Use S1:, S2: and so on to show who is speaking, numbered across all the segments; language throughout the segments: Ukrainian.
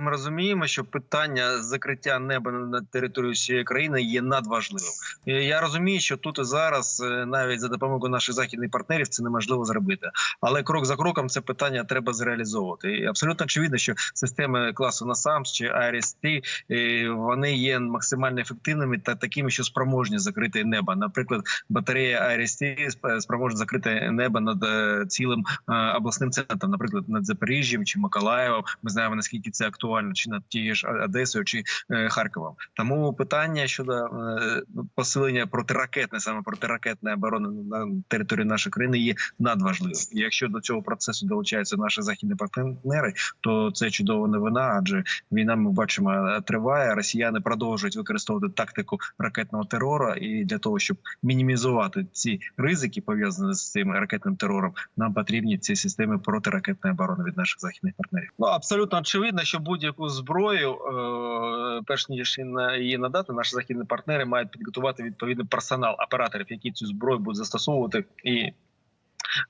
S1: Ми розуміємо, що питання закриття неба на території всієї країни є надважливим. Я розумію, що тут і зараз, е, навіть за допомогою наших західних партнерів, це неможливо зробити. Але крок за кроком це питання треба зреалізовувати. І абсолютно очевидно, що системи класу NASAMS чи IRIS-T, е, вони є максимально ефективними та такими, що спроможні закрити небо. Наприклад, батарея IRIS-T спроможна закрити небо над е, цілим обласним центром, наприклад, над Запоріжжям чи Миколаєвом. Ми знаємо наскільки це актуально, чи над тією ж Одесою чи е, Харковом. Тому питання щодо е, посилення протиракетної, саме протиракетної оборони на території нашої країни є надважливим. І якщо до цього процесу долучаються наші західні партнери, то це чудова новина, адже війна ми бачимо е, триває. Росіяни продовжують використовувати тактику ракетного терору, і для того, щоб мінімізувати ці ризики пов'язані з цим ракетним терором, нам потрібні ці системи протиракетної оборони від наших західних партнерів. Ну абсолютно очевидно, що будь-яку зброю, е, перш ніж її на- її надати, наші західні партнери мають підготувати відповідний персонал операторів, які цю зброю будуть застосовувати і.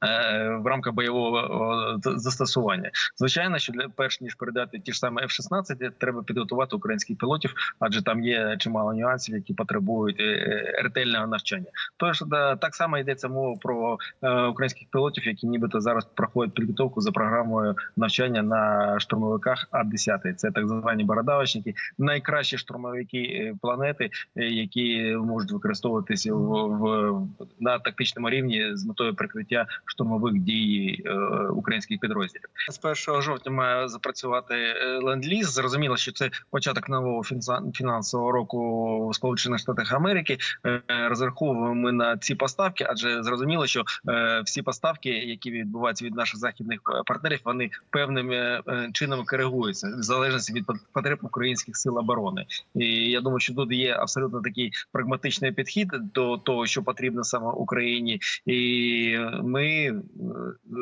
S1: Е, В рамках бойового застосування, звичайно, що для перш ніж передати ті ж саме F-16, треба підготувати українських пілотів, адже там є чимало нюансів, які потребують е, е, ретельного навчання. Тож так само йдеться мова про е, українських пілотів, які нібито зараз проходять підготовку за програмою навчання на штурмовиках А-10. Це так звані бородавочники, найкращі штурмовики е, планети, е, які можуть використовуватися в, в на тактичному рівні з метою прикриття штурмових дій е, українських підрозділів. З 1 жовтня має запрацювати е, ленд-ліз. Зрозуміло, що це початок нового фінансового року в Сполучених Штатах Америки. Е, Розраховуємо ми на ці поставки, адже зрозуміло, що всі поставки, які відбуваються від наших західних партнерів, вони певним чином коригуються в залежності від потреб українських сил оборони. І я думаю, що тут є абсолютно такий прагматичний підхід до того, що потрібно саме Україні, і ми е,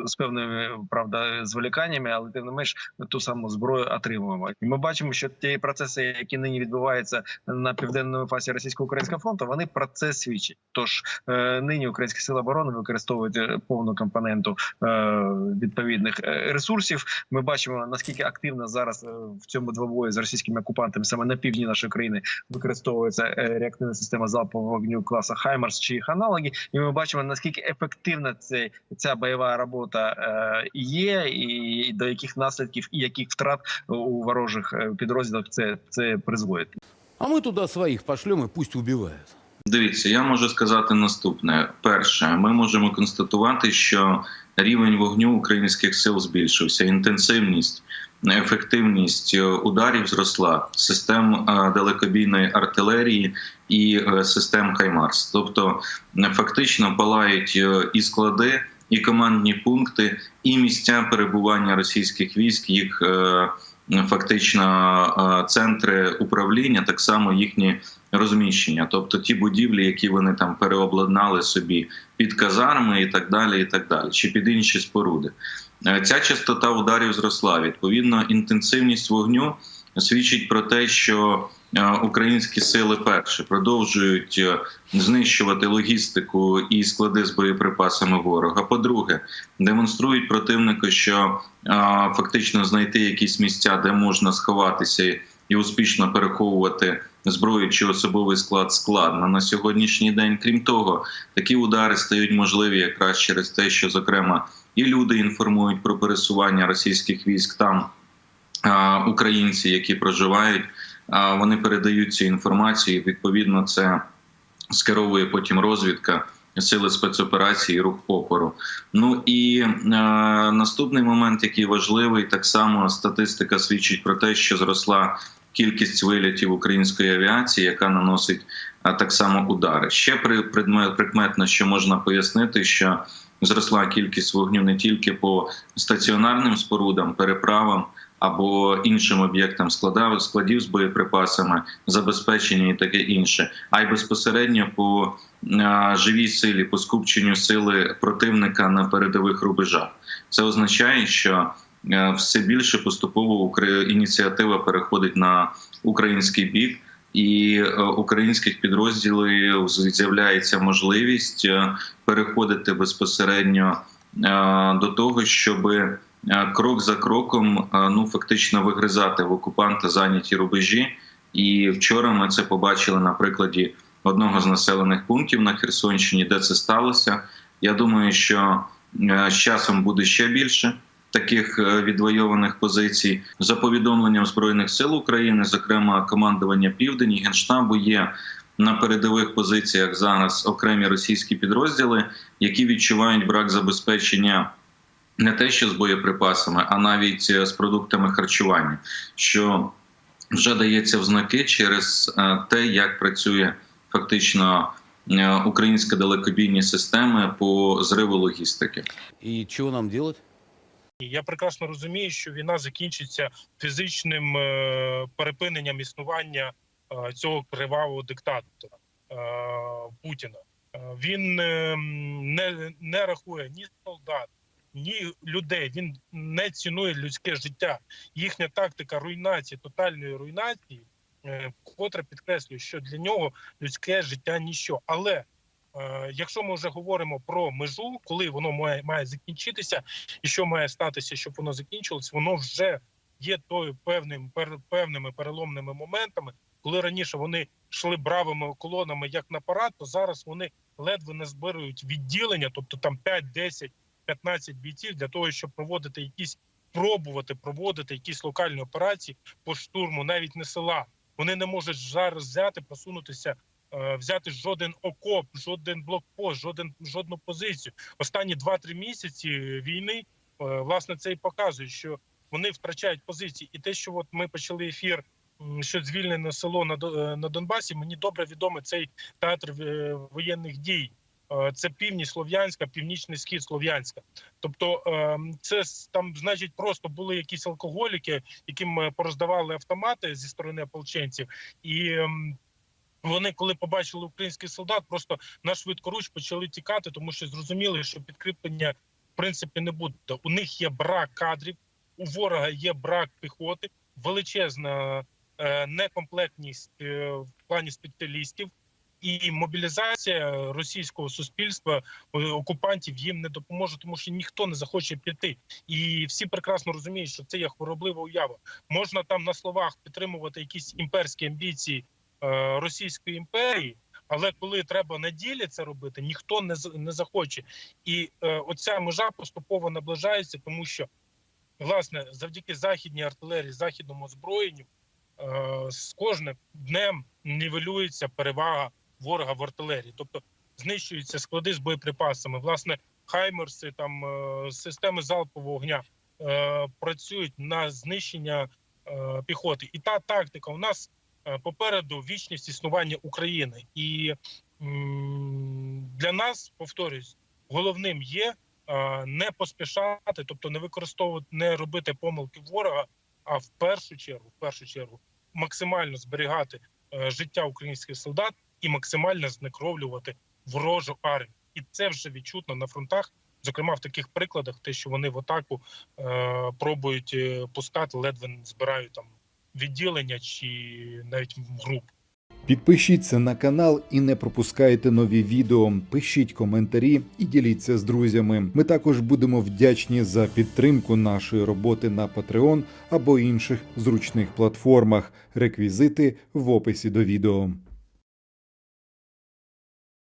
S1: з певними правда зволіканнями, але тим не менш ту саму зброю отримуємо. І ми бачимо, що ті процеси, які нині відбуваються на південному фасі російсько-українського фронту, вони про це свідчать. Тож е, нині українські сили оборони використовують повну компоненту е, відповідних ресурсів. Ми бачимо наскільки активно зараз в цьому двобої з російськими окупантами саме на півдні нашої країни використовується реактивна система залпового вогню класу Хаймарс чи їх аналоги, і ми бачимо наскільки ефективна це ця бойова робота е, є, і до яких наслідків і яких втрат у ворожих е, підрозділах це це призводить.
S2: А мы туда своих пошлем и пусть убивают.
S3: Дивіться, я можу сказати наступне: перше, ми можемо констатувати, що рівень вогню українських сил збільшився, інтенсивність, ефективність е, ударів зросла, систем далекобійної артилерії і е, систем Хаймарс. Тобто, е, фактично палають е, і склади, і командні пункти, і місця перебування російських військ, їх фактично центри управління, так само їхні розміщення, тобто ті будівлі, які вони там переобладнали собі під казарми і так далі, і так далі, чи під інші споруди. Ця частота ударів зросла. Відповідно, інтенсивність вогню свідчить про те, що е, українські сили перше продовжують е, знищувати логістику і склади з боєприпасами ворога. По-друге, демонструють противнику, що е, фактично знайти якісь місця, де можна сховатися і успішно переховувати зброю чи особовий склад складно на сьогоднішній день. Крім того, такі удари стають можливі якраз через те, що зокрема і люди інформують про пересування російських військ там. Українці, які проживають, вони передають цю інформацію. Відповідно, це скеровує потім розвідка, сили спецоперації, рух опору. Ну і е, наступний момент, який важливий, так само статистика свідчить про те, що зросла кількість вилітів української авіації, яка наносить а, так само удари. Ще при предмет прикметно, що можна пояснити, що зросла кількість вогню не тільки по стаціонарним спорудам, переправам. Або іншим об'єктам складів, складів з боєприпасами, забезпечення і таке інше, а й безпосередньо по е, живій силі, по скупченню сили противника на передових рубежах. Це означає, що е, все більше поступово ініціатива переходить на український бік, і е, українських підрозділів з'являється можливість переходити безпосередньо до того, щоб крок за кроком е, ну фактично вигризати в окупанта зайняті рубежі. І вчора ми це побачили на прикладі одного з населених пунктів на Херсонщині, де це сталося. Я думаю, що е, з часом буде ще більше таких е, відвойованих позицій. За повідомленням збройних сил України, зокрема командування Південь і Генштабу, є на передових позиціях зараз окремі російські підрозділи, які відчувають брак забезпечення. Не те, що з боєприпасами, а навіть е, з продуктами харчування, що вже дається в знаки через е, те, як працює фактично е, українська далекобійні системи по зриву логістики.
S2: И чего нам делать?
S4: Я прекрасно розумію, що війна закінчиться фізичним е, перепиненням існування е, цього кривавого диктатора е, Путіна. Е, він е, не, не рахує ні солдат, людей. Він не цінує людське життя. Їхня тактика руйнації, тотальної руйнації, е, котре підкреслює, що для нього людське життя ніщо. Але е, якщо ми вже говоримо про межу, коли воно має, має закінчитися, і що має статися, щоб воно закінчилось, воно вже є тою певним певними переломними моментами. Коли раніше вони йшли бравими колонами як на парад, то зараз вони ледве не збирають відділення, тобто там 5, 10, 15 бійців для того, щоб проводити якісь пробувати проводити якісь локальні операції по штурму, навіть не села. Вони не можуть зараз взяти, просунутися, е, взяти жоден окоп, жоден блокпост, жоден жодну позицію. Останні 2-3 місяці війни е, власне це і показує, що вони втрачають позиції, і те, що от ми почали ефір. Що звільнене село е, на Донбасі, мені добре відомий цей театр воєнних дій. Е, Це північ Слов'янська, північний схід Слов'янська. Тобто, ем, це там, значить, просто були якісь алкоголіки, яким е, пороздавали автомати зі сторони ополченців, і вони, коли побачили український солдат, просто на швидкоруч почали тікати, тому що зрозуміли, що підкріплення в принципі не буде. У них є брак кадрів, у ворога є брак піхоти, величезна е, некомплектність е, в плані спеціалістів. І мобілізація російського суспільства е, окупантів їм не допоможе, тому що ніхто не захоче піти. І всі прекрасно розуміють, що це є хвороблива уява. Можна там на словах підтримувати якісь імперські амбіції е, Російської імперії, але коли треба на ділі це робити, ніхто не не захоче. І е, оця межа поступово наближається, тому що власне завдяки західній артилерії, західному озброєнню е, з кожним днем нівелюється перевага ворога в артилерії, тобто знищуються склади з боєприпасами. Власне, хаймерси, там е, системи залпового вогня е, працюють на знищення е, піхоти. І та тактика у нас попереду вічність існування України. І для нас, повторюсь, головним є не поспішати, тобто не використовувати, не робити помилки ворога, а в першу чергу, в першу чергу, максимально зберігати життя українських солдат і максимально знекровлювати ворожу армію. І це вже відчутно на фронтах. Зокрема, в таких прикладах, те, що вони в атаку е, пробують е, пускати, ледве збирають там відділення чи навіть груп.
S5: Підпишіться на канал і не пропускайте нові відео. Пишіть коментарі і діліться з друзями. Ми також будемо вдячні за підтримку нашої роботи на Patreon або інших зручних платформах. Реквізити в описі до відео.